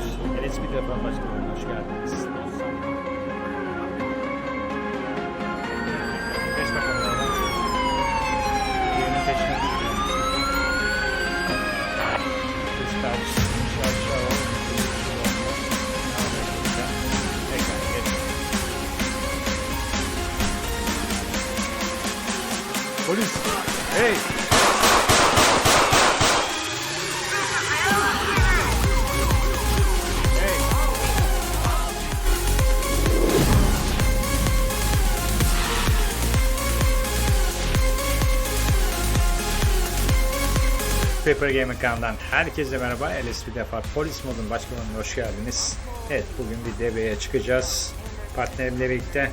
beyler. LSP defa başkanım hoş geldiniz. Geç Paper Gaming kanalından herkese merhaba. LSP defa polis modun başkanına hoş geldiniz. Evet bugün bir devreye çıkacağız. Partnerimle birlikte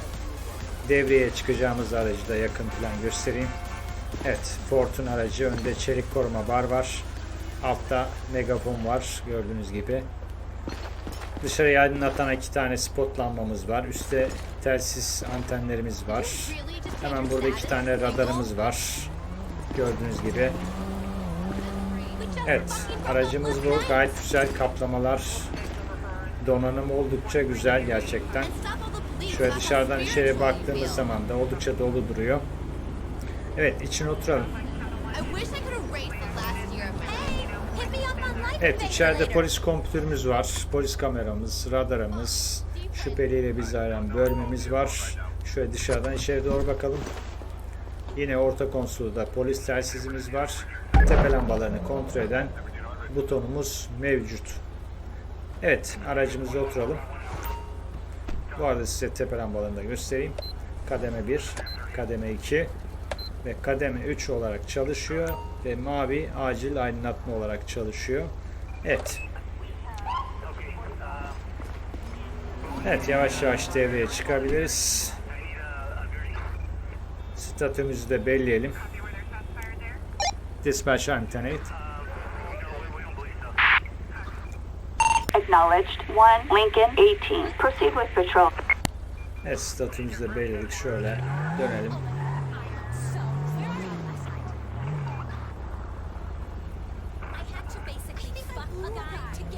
devreye çıkacağımız aracı da yakın plan göstereyim. Evet Ford'un aracı önde çelik koruma bar var. Altta megafon var gördüğünüz gibi. Dışarıya aydınlatan iki tane spot lambamız var. Üstte telsiz antenlerimiz var. Hemen burada iki tane radarımız var. Gördüğünüz gibi. Evet, aracımız bu. Gayet güzel kaplamalar. Donanım oldukça güzel gerçekten. Şöyle dışarıdan içeri baktığımız zaman da oldukça dolu duruyor. Evet, içine oturalım. Evet, içeride polis kompütürümüz var. Polis kameramız, radarımız, şüpheliyle bizi arayan bölmemiz var. Şöyle dışarıdan içeri doğru bakalım. Yine orta konsolda polis telsizimiz var. Tepe lambalarını kontrol eden butonumuz mevcut. Evet, aracımıza oturalım. Bu arada size tepe lambalarını da göstereyim. Kademe 1, kademe 2 ve kademe 3 olarak çalışıyor ve mavi acil aydınlatma olarak çalışıyor. Evet. Evet, yavaş yavaş devreye çıkabiliriz. Statümüzü de belirleyelim. Dispatch internet. Acknowledged. 1 Lincoln 18. Proceed with patrol. Evet, statümüzü de belirledik. Şöyle dönelim.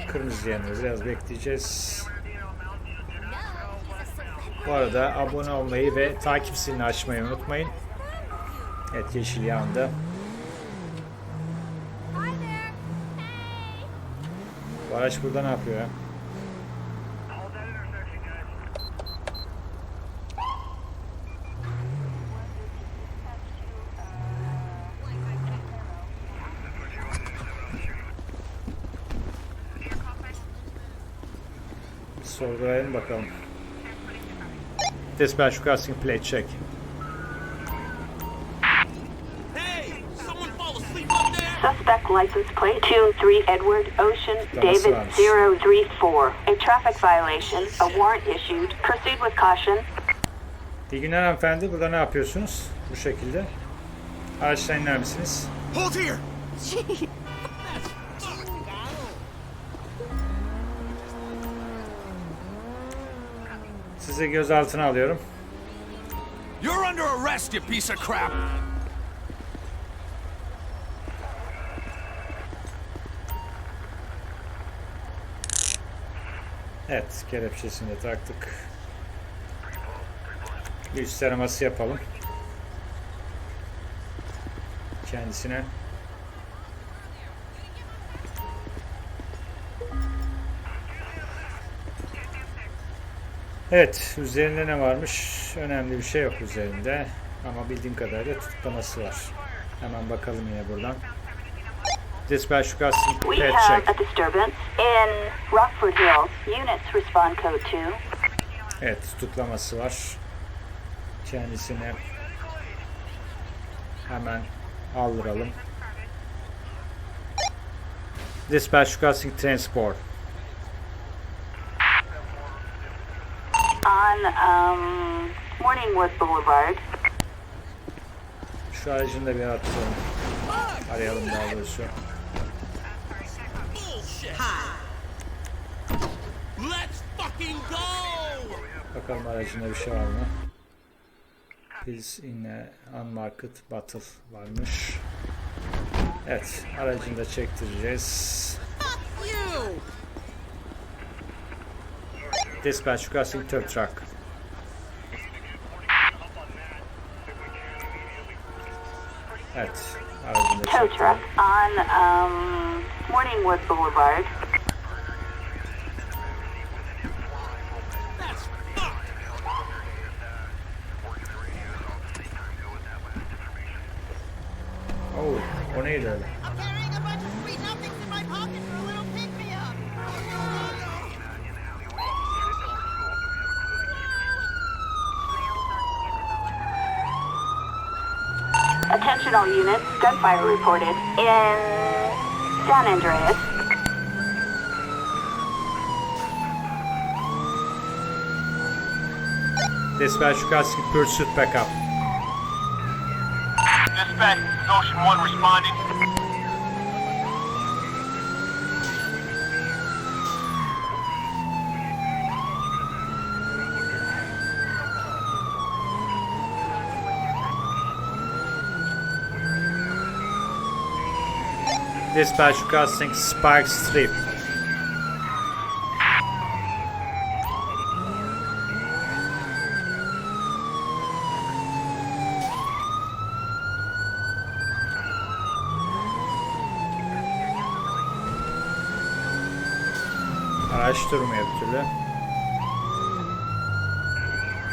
Kırmızı yanıyor. Biraz bekleyeceğiz. Bu arada abone olmayı ve takip zilini açmayı unutmayın. Evet yeşil yandı. Araç burada ne yapıyor ya? Sorgulayalım bakalım. Dispatch crossing plate check. Suspect license plate 23 Edward Ocean David Rams. 034. A traffic violation. A warrant issued. Proceed with caution. İyi günler hanımefendi. Burada ne yapıyorsunuz? Bu şekilde. Araçtan iner misiniz? Hold here! Sizi gözaltına alıyorum. You're under arrest, you piece of crap! Evet, kelepçesini de taktık. Üst taraması yapalım. Kendisine. Evet, üzerinde ne varmış? Önemli bir şey yok üzerinde. Ama bildiğim kadarıyla tutuklaması var. Hemen bakalım yine buradan. Dispatch Crossing We have Check. a disturbance in Rockford Hills. Units respond code 2. Evet tutuklaması var. Kendisine hemen aldıralım. Dispatch Crossing Transport. On um, Morningwood Boulevard. Şu aracını da bir atalım. Arayalım daha doğrusu. Bakalım aracında bir şey var mı? Biz yine unmarked battle varmış. Evet aracını da çektireceğiz. Fuck you! Dispatch requesting tow truck. Evet. Aracını Tow çekti. Truck on Morningwood Boulevard. That's. Oh, o neydi öyle? I'm carrying a bunch of sweet nothings in my pocket for a little pick-me-up. Attention all units, gunfire reported in San Andreas. Dispatch requesting pursuit backup. Dispatch, this is Ocean 1 responding. Dispatch requesting spike strip. Araç durmuyor bir türlü.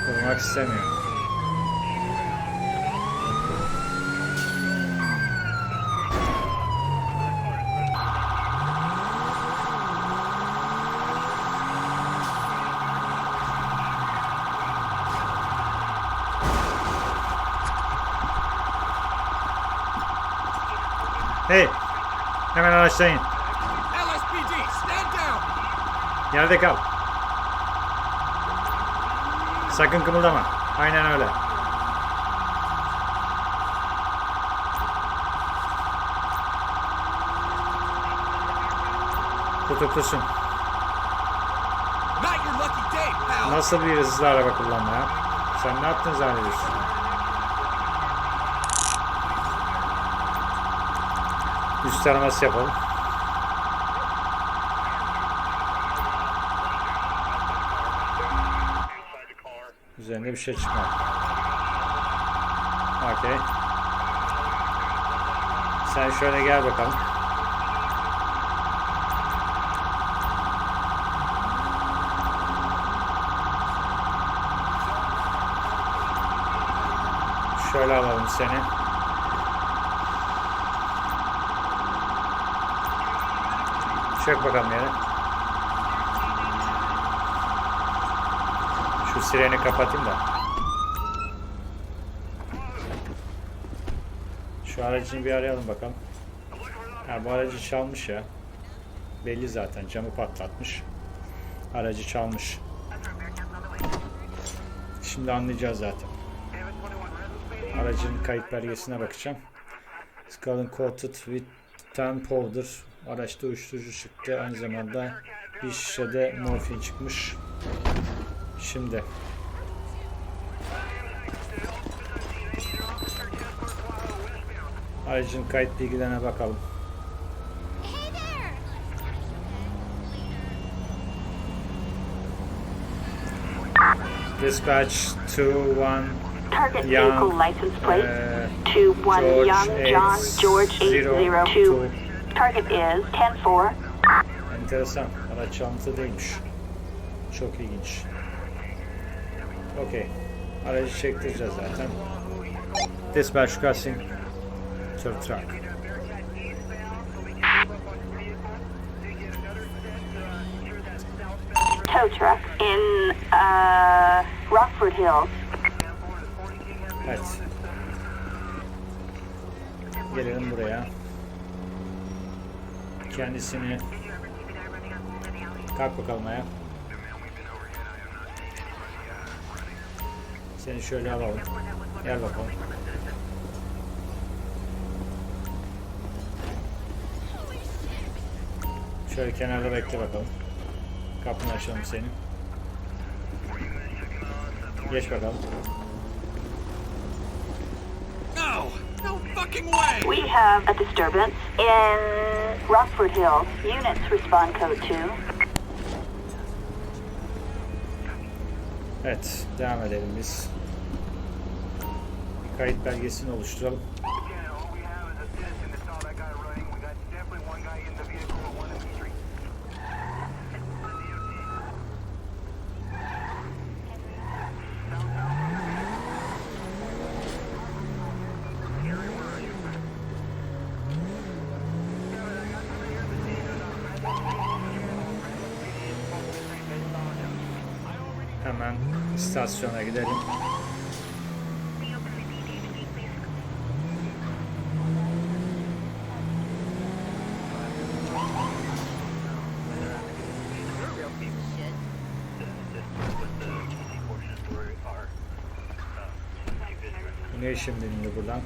Durmak istemiyor. Hey! Hemen araçtan in. LSPD, stand down. Yerde kal. Sakın kımıldama. Aynen öyle. Tutuklusun. Not your lucky day, pal. Nasıl bir hızlı araba kullanma ya? Sen ne yaptın zannediyorsun? Üst taraması yapalım. Üzerinde bir şey çıkmadı. Okey. Sen şöyle gel bakalım. Şöyle alalım seni. Çök bakalım yere. Şu sireni kapatayım da. Şu aracını bir arayalım bakalım. Ha, bu aracı çalmış ya. Belli zaten camı patlatmış. Aracı çalmış. Şimdi anlayacağız zaten. Aracın kayıt belgesine bakacağım. Skull coated with tan powder. Araçta uyuşturucu çıktı. Aynı zamanda bir şişede morfin çıkmış. Şimdi aracın kayıt bilgilerine bakalım. Dispatch 2-1 Target Young, vehicle license plate uh, to one George Young John George zero 802. Target is 10-4. Enteresan. Araç çalıntı değilmiş. Çok ilginç. Okey. Aracı çektireceğiz zaten. Dispatch crossing to truck. tow truck in uh, Rockford Hills. Evet. Gelelim buraya. Kendisini kalk bakalım ayağa. Seni şöyle alalım. Gel bakalım. Şöyle kenarda bekle bakalım. Kapını açalım senin. Geç bakalım. Fucking way. We have a disturbance in Rockford Hills. Units respond code 2. Evet, devam edelim biz. Kayıt belgesini oluşturalım. İstasyona gidelim. Ne işim dinliyor buradan?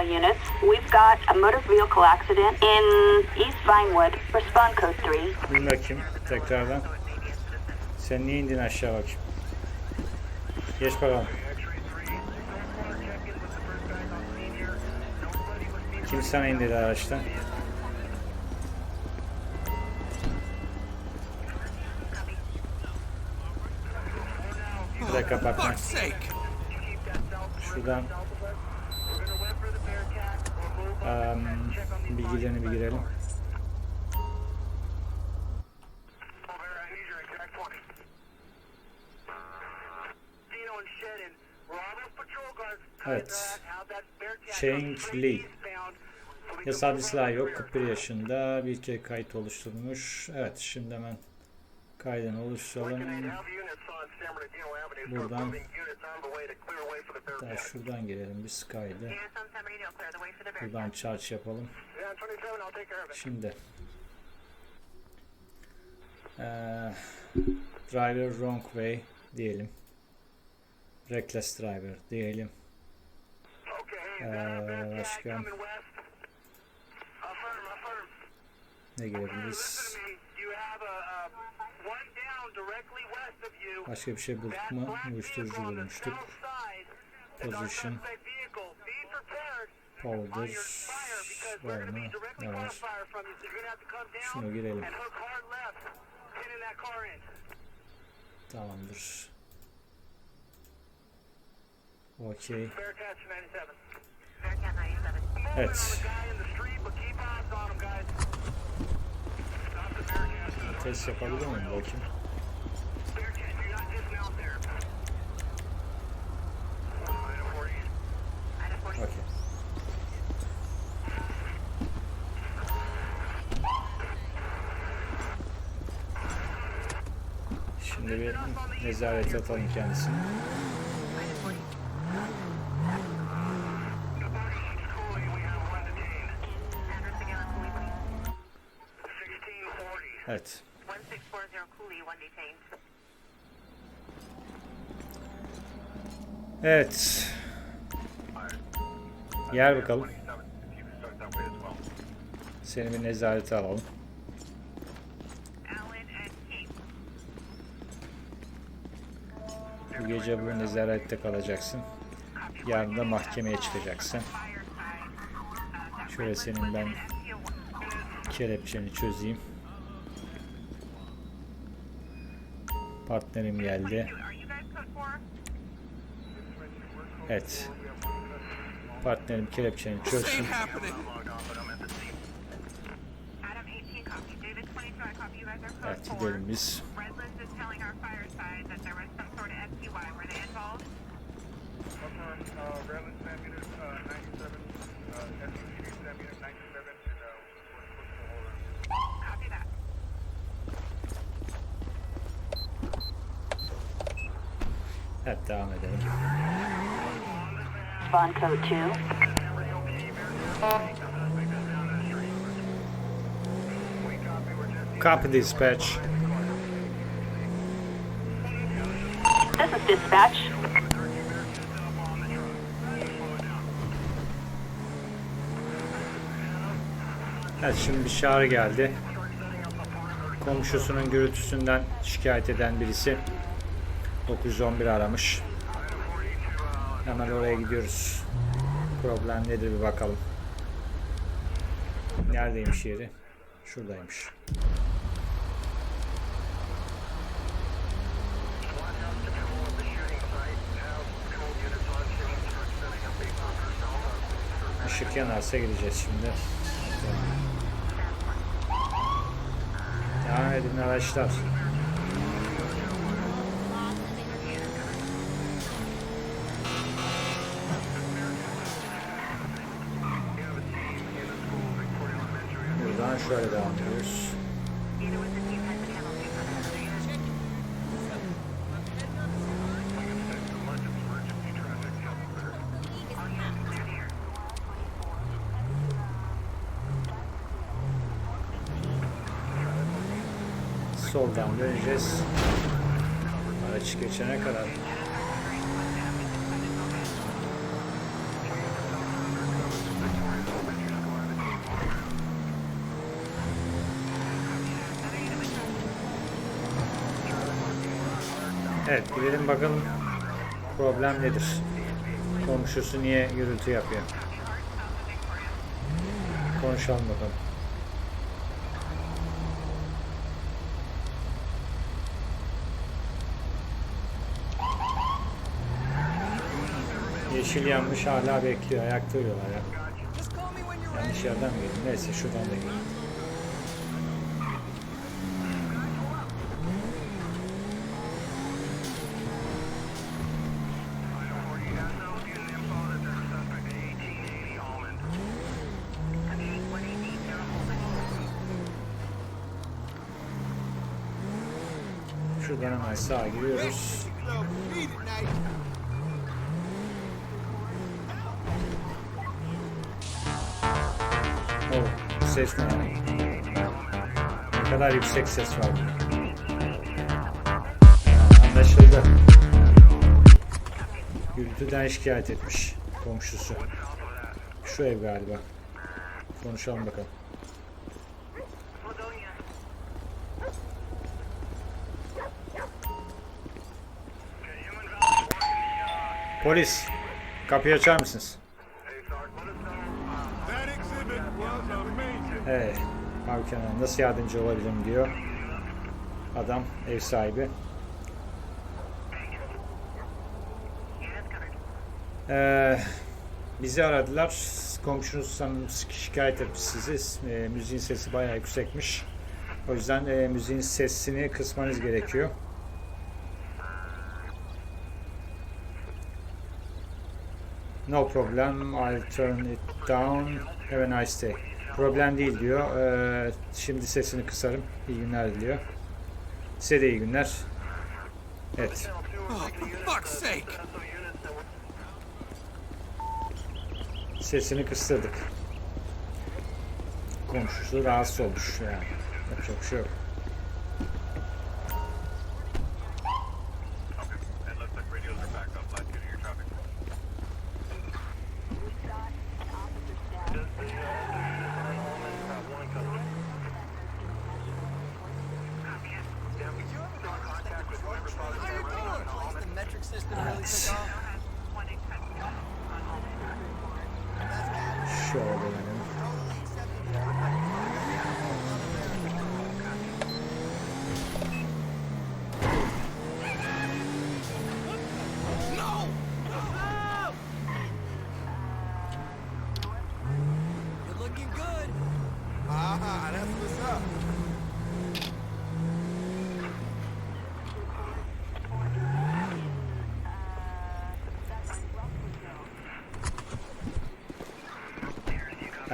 All units, we've got a motor vehicle accident in East Vinewood. Respond code 3. Bir bakayım tekrardan. Sen niye indin aşağı bakayım? Geç bakalım. Kim sana indirdi araçtan? Bir dakika sake! Şuradan Shedden, Robert's patrol guards. Evet. From Lee. Yasal bir silah yok. the 41 yaşında. Bir kere kayıt oluşturmuş. Evet şimdi hemen kaydını oluşturalım. Buradan daha şuradan way for the Buradan charge yapalım. Yeah, 27, I'll take care of it. Şimdi eee, driver wrong way diyelim. Reckless driver diyelim. Okay, Uh, başka? Ne Listen Başka bir şey bulduk mu? Uyuşturucu bulmuştuk. Position. Powder var mı? Ne var? crossfire from you. So you're going to have to Şimdi bir nezarete atalım kendisini. Evet. 1640 Cooley, one detained. Evet. Gel bakalım. Seni bir nezarete alalım. Gece bu nezarette kalacaksın. Yarın da mahkemeye çıkacaksın. Şöyle senin ben kelepçeni çözeyim. Partnerim geldi. Are you guys code 4? Evet. Partnerim kelepçeni çözsün. ain't happening! Adam 18 copy. David 22, I copy. You guys are code Evet 4. gidelim biz. Redlands is telling our fire side that there was some sort of SUI. Were they involved? Copy that. Evet devam edelim. Bond code 2. Copy dispatch. This is dispatch. Evet şimdi bir çağrı geldi. Komşusunun gürültüsünden şikayet eden birisi 911 aramış. Hemen oraya gidiyoruz. Problem nedir bir bakalım. Neredeymiş yeri? Şuradaymış. Işık yanarsa gideceğiz şimdi. Devam edin arkadaşlar. Buradan şöyle devam ediyoruz. Soldan döneceğiz. Araç geçene kadar. Evet gidelim bakalım problem nedir? Komşusu niye gürültü yapıyor? Konuşalım bakalım. Yeşil yanmış hala bekliyor. Ayakta uyuyorlar ya. Yanlış yerden mi geldim? Neyse şuradan da gelin. Şuradan hemen sağa giriyoruz. Ses ne? Ne kadar yüksek ses var. Anlaşıldı. Gürültüden şikayet etmiş komşusu. Şu ev galiba. Konuşalım bakalım. Polis, kapıyı açar mısınız? That exhibit was amazing. Evet. Abi nasıl yardımcı olabilirim diyor. Adam ev sahibi. Ee, bizi aradılar. Komşunuz sanırım şikayet etmiş sizi. Ee, müziğin sesi bayağı yüksekmiş. O yüzden e, müziğin sesini kısmanız gerekiyor. No problem. I'll turn it down. Have a nice day. Problem değil diyor. Ee, şimdi sesini kısarım. İyi günler diliyor. Size de iyi günler. Evet. Oh. Sesini kıstırdık. Komşusu rahatsız olmuş yani. Yapacak bir şey yok. Şöyle dönelim. No!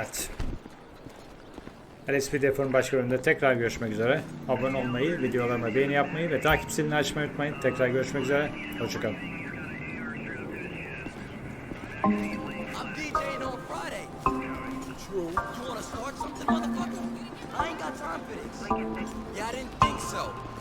Evet. LSP Defo'nun başka bölümünde tekrar görüşmek üzere. Abone olmayı, videolarıma beğeni yapmayı ve takip zilini açmayı unutmayın. Tekrar görüşmek üzere. Hoşçakalın. I'm DJing on Friday. True. You wanna start something, motherfucker? I ain't got time for this. Yeah, I didn't think so.